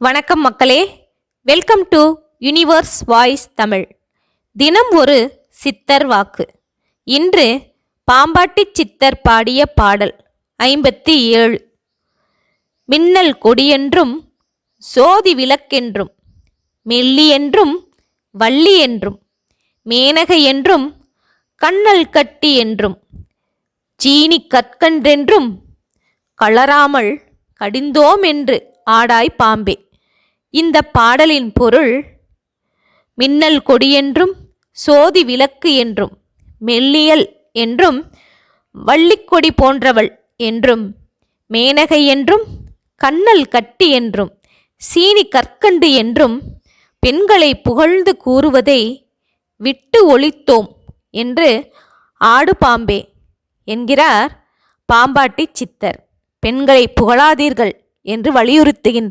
வணக்கம் மக்களே. Welcome to universe voice Tamil தினம் ஒரு சித்தர் வாக்கு. இன்று பாம்பாட்டி சித்தர் பாடிய பாடல் ஐம்பத்தி ஏழு. மின்னல் கொடியென்றும் சோதி விளக்கென்றும் மெல்லி என்றும் வள்ளி என்றும் மேனகை என்றும் கண்ணல் கட்டி என்றும் சீனி கற்கன்றென்றும் கலராமல் கடிந்தோம் என்று ஆடாய் பாம்பே. இந்த பாடலின் பொருள் மின்னல் கொடியென்றும் சோதி விளக்கு என்றும் மெல்லியல் என்றும் வள்ளிக்கொடி போன்றவள் என்றும் மேனகை என்றும் கண்ணல் கட்டி என்றும் சீனி கற்கண்டு என்றும் பெண்களை புகழ்ந்து கூறுவதை விட்டு ஒழித்தோம் என்று ஆடு பாம்பே என்கிறார் பாம்பாட்டி சித்தர். பெண்களை புகழாதீர்கள் என்று வலியுறுத்துகின்றார்